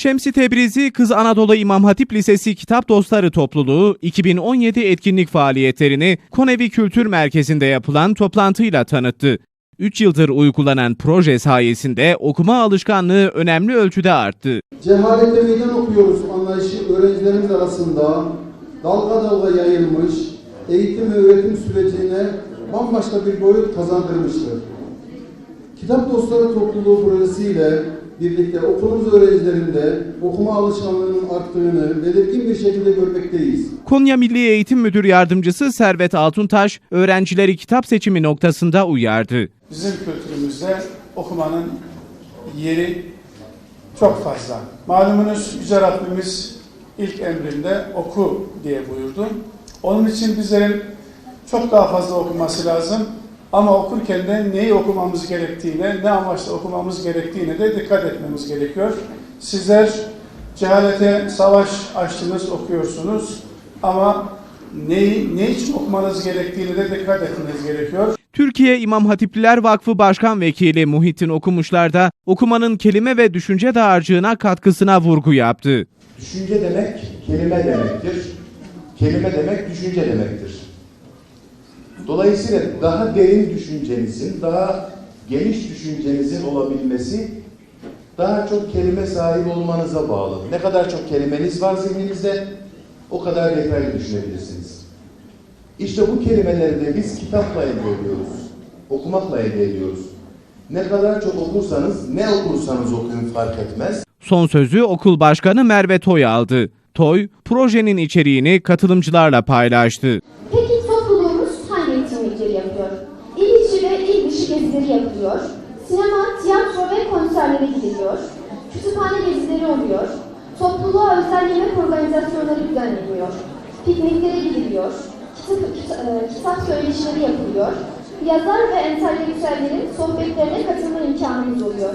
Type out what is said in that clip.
Şemsi Tebrizi Kız Anadolu İmam Hatip Lisesi Kitap Dostları Topluluğu 2017 etkinlik faaliyetlerini Konevi Kültür Merkezi'nde yapılan toplantıyla tanıttı. 3 yıldır uygulanan proje sayesinde okuma alışkanlığı önemli ölçüde arttı. Cehalete meydan okuyoruz anlayışı öğrencilerimiz arasında dalga dalga yayılmış, eğitim ve öğretim sürecine bambaşka bir boyut kazandırmıştır. Kitap Dostları Topluluğu projesiyle birlikte okulumuz öğrencilerinde okuma alışkanlığının arttığını belirgin bir şekilde görmekteyiz. Konya Milli Eğitim Müdür Yardımcısı Servet Altuntaş, öğrencileri kitap seçimi noktasında uyardı. Bizim kültürümüzde okumanın yeri çok fazla. Malumunuz Yüce Rabbimiz ilk emrinde oku diye buyurdu. Onun için bizlerin çok daha fazla okuması lazım. Ama okurken de neyi okumamız gerektiğine, ne amaçla okumamız gerektiğine de dikkat etmemiz gerekiyor. Sizler cehalete savaş açtınız, okuyorsunuz. Ama neyi, ne için okumanız gerektiğine de dikkat etmeniz gerekiyor. Türkiye İmam Hatipliler Vakfı Başkan Vekili Muhittin Okumuşlar da okumanın kelime ve düşünce dağarcığına katkısına vurgu yaptı. Düşünce demek kelime demektir. Kelime demek düşünce demektir. Dolayısıyla daha derin düşüncenizin, daha geniş düşüncenizin olabilmesi daha çok kelime sahibi olmanıza bağlı. Ne kadar çok kelimeniz var zihninizde o kadar detaylı düşünebilirsiniz. İşte bu kelimeleri de biz kitapla elde ediyoruz. Okumakla elde ediyoruz. Ne kadar çok okursanız, ne okursanız okuyun fark etmez. Son sözü okul başkanı Merve Toy aldı. Toy, projenin içeriğini katılımcılarla paylaştı. Peki gezileri yapılıyor. Sinema, tiyatro ve konserlere gidiliyor. Kütüphane gezileri oluyor. Topluluğa özel yemek organizasyonları düzenleniyor. Pikniklere gidiliyor. Kitap, kita- e, kitap söyleşileri yapılıyor. Yazar ve entelektüellerin sohbetlerine katılma imkanımız oluyor.